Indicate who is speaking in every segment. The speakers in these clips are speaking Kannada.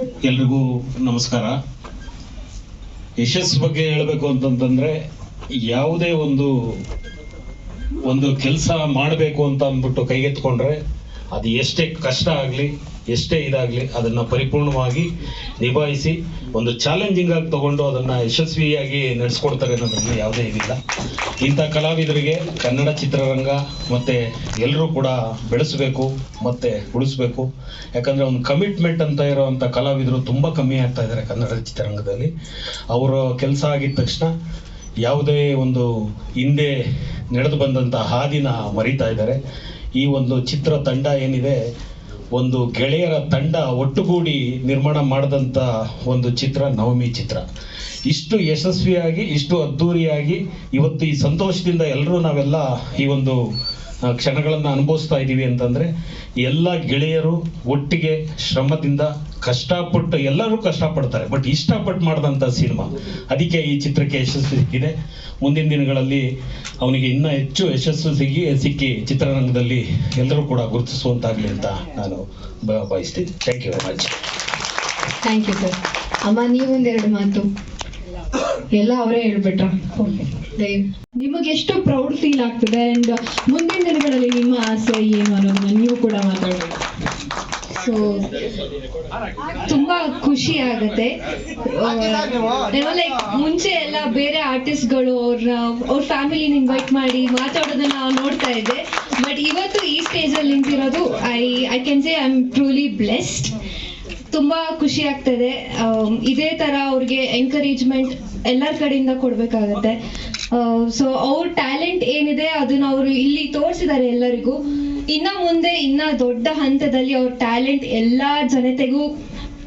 Speaker 1: ಎಲ್ರಿಗೂ ನಮಸ್ಕಾರ. ಯಶಸ್ಸು ಬಗ್ಗೆ ಹೇಳಬೇಕು ಅಂತಂತಂದ್ರೆ, ಯಾವುದೇ ಒಂದು ಒಂದು ಕೆಲಸ ಮಾಡಬೇಕು ಅಂತ ಅಂದ್ಬಿಟ್ಟು ಕೈಗೆತ್ಕೊಂಡ್ರೆ ಅದು ಎಷ್ಟೇ ಕಷ್ಟ ಆಗಲಿ ಎಷ್ಟೇ ಇದಾಗಲಿ ಅದನ್ನು ಪರಿಪೂರ್ಣವಾಗಿ ನಿಭಾಯಿಸಿ ಒಂದು ಚಾಲೆಂಜಿಂಗ್ ಆಗಿ ತಗೊಂಡು ಅದನ್ನು ಯಶಸ್ವಿಯಾಗಿ ನಡೆಸ್ಕೊಡ್ತಾರೆ ಅನ್ನೋದ್ರಲ್ಲಿ ಯಾವುದೇ ಇದಿಲ್ಲ. ಇಂಥ ಕಲಾವಿದರಿಗೆ ಕನ್ನಡ ಚಿತ್ರರಂಗ ಮತ್ತು ಎಲ್ಲರೂ ಕೂಡ ಬೆಳೆಸಬೇಕು ಮತ್ತು ಉಳಿಸ್ಬೇಕು. ಯಾಕಂದರೆ ಒಂದು ಕಮಿಟ್ಮೆಂಟ್ ಅಂತ ಇರೋವಂಥ ಕಲಾವಿದರು ತುಂಬ ಕಮ್ಮಿ ಆಗ್ತಾ ಇದ್ದಾರೆ ಕನ್ನಡ ಚಿತ್ರರಂಗದಲ್ಲಿ. ಅವರ ಕೆಲಸ ಆಗಿದ ತಕ್ಷಣ ಯಾವುದೇ ಒಂದು ಹಿಂದೆ ನಡೆದು ಬಂದಂಥ ಹಾದಿನ ಮರಿತಾ ಇದ್ದಾರೆ. ಈ ಒಂದು ಚಿತ್ರ ತಂಡ ಏನಿದೆ ಒಂದು ಗೆಳೆಯರ ತಂಡ ಒಟ್ಟುಗೂಡಿ ನಿರ್ಮಾಣ ಮಾಡಿದಂಥ ಒಂದು ಚಿತ್ರ ನವಮಿ ಚಿತ್ರ. ಇಷ್ಟು ಯಶಸ್ವಿಯಾಗಿ, ಇಷ್ಟು ಅದ್ಧೂರಿಯಾಗಿ ಇವತ್ತು ಈ ಸಂತೋಷದಿಂದ ಎಲ್ಲರೂ ನಾವೆಲ್ಲ ಈ ಒಂದು ಕ್ಷಣಗಳನ್ನು ಅನುಭವಿಸ್ತಾ ಇದ್ದೀವಿ ಅಂತಂದ್ರೆ, ಎಲ್ಲ ಗೆಳೆಯರು ಒಟ್ಟಿಗೆ ಶ್ರಮದಿಂದ ಕಷ್ಟಪಟ್ಟು ಎಲ್ಲರೂ ಕಷ್ಟಪಡ್ತಾರೆ. ಬಟ್ ಇಷ್ಟಪಟ್ಟು ಮಾಡಿದಂಥ ಸಿನಿಮಾ. ಅದಕ್ಕೆ ಈ ಚಿತ್ರಕ್ಕೆ ಯಶಸ್ಸು ಸಿಕ್ಕಿದೆ. ಮುಂದಿನ ದಿನಗಳಲ್ಲಿ ಅವನಿಗೆ ಇನ್ನೂ ಹೆಚ್ಚು ಯಶಸ್ಸು ಸಿಕ್ಕಿ ಸಿಕ್ಕಿ ಚಿತ್ರರಂಗದಲ್ಲಿ ಎಲ್ಲರೂ ಕೂಡ ಗುರುತಿಸುವಂತಾಗಲಿ ಅಂತ ನಾನು ಬಯಸ್ತೀನಿ thank you very much
Speaker 2: thank you sir ಅಮ್ಮ, ನೀವೊಂದೆರಡು ಮಾತು. ಎಲ್ಲ ಅವರೇ ಹೇಳ್ಬಿಟ್ರ. ನಿಮಗೆ ಎಷ್ಟು ಪ್ರೌಡ್ ಫೀಲ್ ಆಗ್ತದೆ ಅಂಡ್ ಮುಂದಿನ ದಿನಗಳಲ್ಲಿ ನಿಮ್ಮ ಆಸೆ ಏನು ಅನ್ನೋದನ್ನ ನೀವು ಕೂಡ ಮಾತಾಡಬೇಕು.
Speaker 3: ಸೊ ತುಂಬಾ ಖುಷಿ ಆಗುತ್ತೆ. ಲೈಕ್ ಮುಂಚೆ ಎಲ್ಲ ಬೇರೆ ಆರ್ಟಿಸ್ಟ್ಗಳು ಅವ್ರ ಅವ್ರ ಫ್ಯಾಮಿಲಿನ ಇನ್ವೈಟ್ ಮಾಡಿ ಮಾತಾಡೋದನ್ನ ನೋಡ್ತಾ ಇದ್ದೆ. ಬಟ್ ಇವತ್ತು ಈ ಸ್ಟೇಜ್ ಅಲ್ಲಿ ನಿಂತಿರೋದು I I can say I am truly blessed ತುಂಬಾ ಖುಷಿ ಆಗ್ತದೆ. ಇದೇ ತರ ಅವ್ರಿಗೆ ಎನ್ಕರೇಜ್ಮೆಂಟ್ ಎಲ್ಲರ ಕಡೆಯಿಂದ ಕೊಡ್ಬೇಕಾಗತ್ತೆ. ಸೊ ಅವ್ರ ಟ್ಯಾಲೆಂಟ್ ಏನಿದೆ ಅದನ್ನ ಅವರು ಇಲ್ಲಿ ತೋರಿಸಿದ್ದಾರೆ ಎಲ್ಲರಿಗೂ. ಇನ್ನ ಮುಂದೆ ಇನ್ನ ದೊಡ್ಡ ಹಂತದಲ್ಲಿ ಅವ್ರ ಟ್ಯಾಲೆಂಟ್ ಎಲ್ಲಾ ಜನತೆಗೂ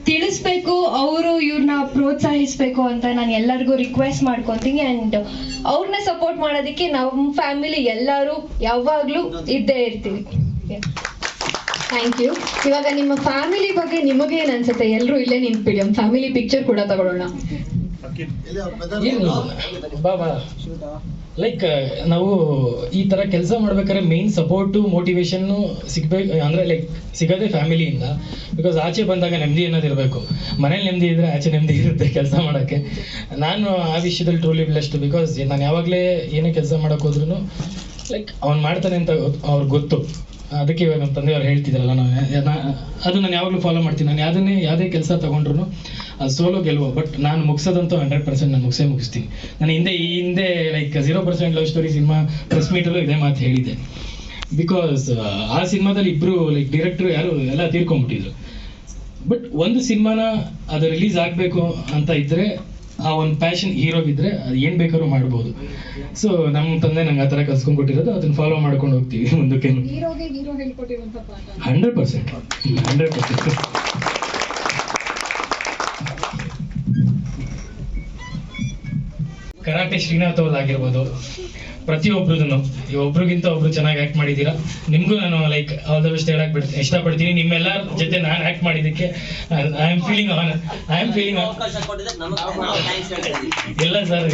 Speaker 3: ತಿಳಿಸ್ಬೇಕು, ಅವರು ಇವ್ರನ್ನ ಪ್ರೋತ್ಸಾಹಿಸ್ಬೇಕು ಅಂತ ನಾನು ಎಲ್ಲರಿಗೂ ರಿಕ್ವೆಸ್ಟ್ ಮಾಡ್ಕೊತೀನಿ ಅಂಡ್ ಅವ್ರನ್ನ ಸಪೋರ್ಟ್ ಮಾಡೋದಕ್ಕೆ ನಮ್ಮ ಫ್ಯಾಮಿಲಿ ಎಲ್ಲರೂ ಯಾವಾಗ್ಲೂ ಇದ್ದೇ ಇರ್ತೀವಿ.
Speaker 2: Thank you. ಇವಾಗ ನಿಮ್ಮ ಫ್ಯಾಮಿಲಿ ಬಗ್ಗೆ ನಿಮಗೆ ಏನ್ ಅನ್ಸುತ್ತೆ ಎಲ್ಲರೂ ಇಲ್ಲೇ ನಿಂತ್ಬಿಡಿ. ಒಂದು ಫ್ಯಾಮಿಲಿ ಪಿಕ್ಚರ್ ಕೂಡ ತಗೊಳ್ಳೋಣ.
Speaker 4: ಲೈಕ್ ನಾವು ಈ ತರ ಕೆಲಸ ಮಾಡ್ಬೇಕಾದ್ರೆ ಮೇನ್ ಸಪೋರ್ಟು ಮೋಟಿವೇಶನ್ ಸಿಗ್ಬೇಕು ಅಂದ್ರೆ ಲೈಕ್ ಸಿಗೋದೇ ಫ್ಯಾಮಿಲಿಯಿಂದ ಬಿಕಾಸ್ ಆಚೆ ಬಂದಾಗ ನೆಮ್ಮದಿ ಅನ್ನೋದು ಇರಬೇಕು. ಮನೇಲಿ ನೆಮ್ಮದಿ ಇದ್ರೆ ಆಚೆ ನೆಮ್ಮದಿ ಇರುತ್ತೆ ಕೆಲಸ ಮಾಡೋಕ್ಕೆ. ನಾನು ಆ ವಿಷಯದಲ್ಲಿ ಟ್ರೂಲಿ ಬ್ಲೆಸ್ಡ್ ಬಿಕಾಸ್ ನಾನು ಯಾವಾಗಲೇ ಏನೇ ಕೆಲಸ ಮಾಡೋಕೆ ಹೋದ್ರೂ ಲೈಕ್ ಅವ್ನು ಮಾಡ್ತಾನೆ ಅಂತ ಅವ್ರಿಗೆ ಗೊತ್ತು. ಅದಕ್ಕೆ ಇವಾಗ ನಮ್ಮ ತಂದೆಯವ್ರು ಹೇಳ್ತಿದ್ರಲ್ಲ ನಾವು ನಾ- ಅದು ನಾನು ಯಾವಾಗಲೂ ಫಾಲೋ ಮಾಡ್ತೀನಿ. ನಾನು ಯಾವುದನ್ನೇ, ಯಾವುದೇ ಕೆಲಸ ತಗೊಂಡ್ರು ಅದು ಸೋಲೋ ಗೆಲುವು ಬಟ್ ನಾನು ಮುಗಿಸೋದಂತೂ ಹಂಡ್ರೆಡ್ ಪರ್ಸೆಂಟ್ ನಾನು ಮುಗಿಸೇ ಮುಗಿಸ್ತೀನಿ. ನಾನು ಹಿಂದೆ, ಈ ಹಿಂದೆ like zero percent love story cinema press ಮೀಟಲ್ಲೂ ಇದೇ ಮಾತು ಹೇಳಿದ್ದೆ. ಬಿಕಾಸ್ ಆ ಸಿನಿಮಾದಲ್ಲಿ ಇಬ್ಬರು ಲೈಕ್ ಡೈರೆಕ್ಟ್ರು ಯಾರು, ಎಲ್ಲ ತೀರ್ಕೊಂಡ್ಬಿಟ್ಟಿದ್ರು. ಬಟ್ ಒಂದು ಸಿನಿಮಾನ ಅದು ರಿಲೀಸ್ ಆಗಬೇಕು ಅಂತ ಇದ್ರೆ ಆ ಒಂದು ಪ್ಯಾಷನ್ ಹೀರೋಗಿದ್ರೆ ಅದು ಏನು ಬೇಕಾದ್ರೂ ಮಾಡ್ಬೋದು. ಸೊ ನಮ್ಮ ತಂದೆ ನಂಗೆ ಆ ಥರ ಕಲ್ಸ್ಕೊಂಡ್ಕೊಟ್ಟಿರೋದು ಅದನ್ನ ಫಾಲೋ ಮಾಡ್ಕೊಂಡು ಹೋಗ್ತೀವಿ ಮುಂದಕ್ಕೆ. Hundred percent hundred percent karate Srinath ಅವ್ರದ್ದು ಆಗಿರ್ಬೋದು ಪ್ರತಿಯೊಬ್ರದನ್ನು ಒಬ್ರಿಗಿಂತ ಒಬ್ರು ಚೆನ್ನಾಗಿ ಆಕ್ಟ್ ಮಾಡಿದ್ದೀರಾ ನಿಮಗೂ ನಾನು ಲೈಕ್ ಆಲ್ ದ ಬೆಸ್ಟ್ ಹೇಳಕ್ ಬಿಡ್ತೀನಿ ಇಷ್ಟಪಡ್ತೀನಿ. ನಿಮ್ಮೆಲ್ಲರ ಜೊತೆ ನಾನು ಆಕ್ಟ್ ಮಾಡಿದ್ದಕ್ಕೆ I am feeling on I am feeling
Speaker 5: ಅವಕಾಶ ಕೊಟ್ಟಿದ್ದಕ್ಕೆ ನಮಗೆ ಥ್ಯಾಂಕ್ಸ್ ಹೇಳ್ತೀವಿ
Speaker 4: ಇಲ್ಲ ಸರ್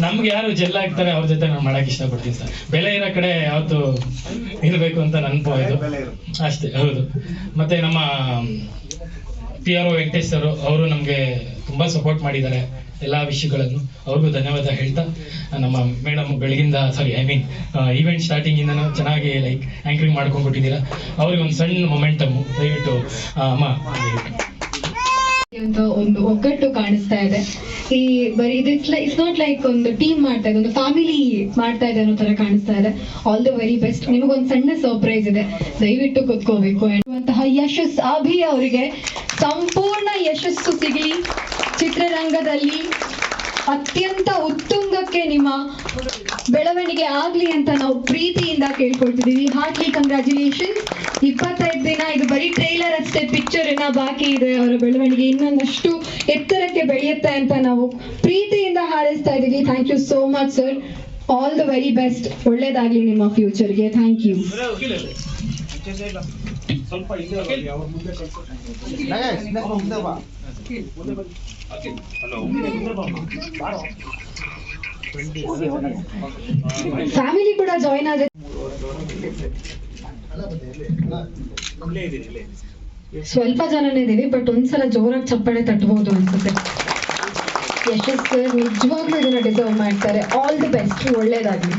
Speaker 4: ನಮ್ಗೆ ಯಾರು ಜೆಲ್ ಆಗ್ತಾರೆ ಅವ್ರ ಜೊತೆ ನಾನು ಮಾಡಕ್ ಇಷ್ಟಪಡ್ತೀನಿ ಸರ್ ಬೆಲೆ ಇರೋ ಕಡೆ ಯಾವತ್ತು ಇರಬೇಕು ಅಂತ ನನ್ನ ಇದು ಅಷ್ಟೇ ಹೌದು. ಮತ್ತೆ ನಮ್ಮ P R O Venkatesh sir ಅವರು ನಮಗೆ ತುಂಬಾ ಸಪೋರ್ಟ್ ಮಾಡಿದ್ದಾರೆ. ಎಲ್ಲಾ ವಿಷಯಗಳನ್ನು ಅವ್ರಿಗೂ ಧನ್ಯವಾದ ಹೇಳ್ತಾ, ನಮ್ಮ ಮೇಡಮ್ ಬೆಳಗಿಂದ sorry I mean event starting ಇಂದ ಚೆನ್ನಾಗಿ ಲೈಕ್ ಆಂಕರಿಂಗ್ ಮಾಡ್ಕೊಂಡ್ಬಿಟ್ಟಿದ್ದೀರಾ. ಅವ್ರಿಗೆ ಒಂದು ಸಣ್ಣ ಮೊಮೆಂಟಮ್ ದಯವಿಟ್ಟು ಅಮ್ಮ.
Speaker 2: ಒಂದು ಒಗ್ಗಟ್ಟು ಕಾಣಿಸ್ತಾ ಇದೆ. ಈ ಬರೀ ಇಟ್ಸ್ ಇಟ್ಸ್ ನಾಟ್ ಲೈಕ್ ಒಂದು ಟೀಮ್ ಮಾಡ್ತಾ ಇದೆ, ಒಂದು ಫ್ಯಾಮಿಲಿ ಮಾಡ್ತಾ ಇದೆ ಅನ್ನೋ ತರ ಕಾಣಿಸ್ತಾ ಇದೆ. ಆಲ್ ದ ವೆರಿ ಬೆಸ್ಟ್ ನಿಮಗೊಂದು ಸಣ್ಣ ಸರ್ಪ್ರೈಸ್ ಇದೆ. ದಯವಿಟ್ಟು ಕೂತ್ಕೋಬೇಕು. ಅಂತಹ ಯಶಸ್ ಅಭಿ ಅವರಿಗೆ. ಸಂಪೂರ್ಣ ಯಶಸ್ಸು ಸಿಗಲಿ. ಚಿತ್ರರಂಗದಲ್ಲಿ ಅತ್ಯಂತ ಉತ್ತುಂಗಕ್ಕೆ ನಿಮ್ಮ ಬೆಳವಣಿಗೆ ಆಗ್ಲಿ ಅಂತ ನಾವು ಪ್ರೀತಿಯಿಂದ ಕೇಳ್ಕೊಳ್ತಿದ್ದೀವಿ. ಹಾರ್ಟ್ಲಿ ಕಂಗ್ರ್ಯಾಚುಲೇಷನ್ ಇಪ್ಪತ್ತೈದು ದಿನ ಇದು ಬರೀ ಟ್ರೈಲರ್ ಅಷ್ಟೇ ಪಿಕ್ಚರ್ ಇನ್ನ ಬಾಕಿ ಇದೆ ಅವರ ಬೆಳವಣಿಗೆ. ಇನ್ನೊಂದಷ್ಟು ಎತ್ತರಕ್ಕೆ ಬೆಳೆಯುತ್ತೆ ಅಂತ ನಾವು ಪ್ರೀತಿಯಿಂದ ಹಾರೈಸ್ತಾ ಇದ್ದೀವಿ. Thank you so much sir all the very best ಒಳ್ಳೇದಾಗ್ಲಿ ನಿಮ್ಮ ಫ್ಯೂಚರ್ಗೆ ಥ್ಯಾಂಕ್ ಯು ಫ್ಯಾಮಿಲಿ ಕೂಡ ಜಾಯಿನ್ ಆದ್ರೆ
Speaker 1: ಇಲ್ಲೇ ಇದೀನಿ ಇಲ್ಲೇ
Speaker 2: ಸ್ವಲ್ಪ ಜನನೇ ಇದೀವಿ ಬಟ್ ಒಂದ್ಸಲ ಜೋರಾಗಿ ಚಪ್ಪಾಳೆ ತಟ್ಟಬಹುದು ಅನ್ಸುತ್ತೆ. ಯಶಸ್ ನಿಜವಾಗ್ಲೂ ಇದನ್ನ ಡಿಸರ್ವ್ ಮಾಡ್ತಾರೆ. ಆಲ್ ದಿ ಬೆಸ್ಟ್ ಒಳ್ಳೇದಾಗ್ಲಿ.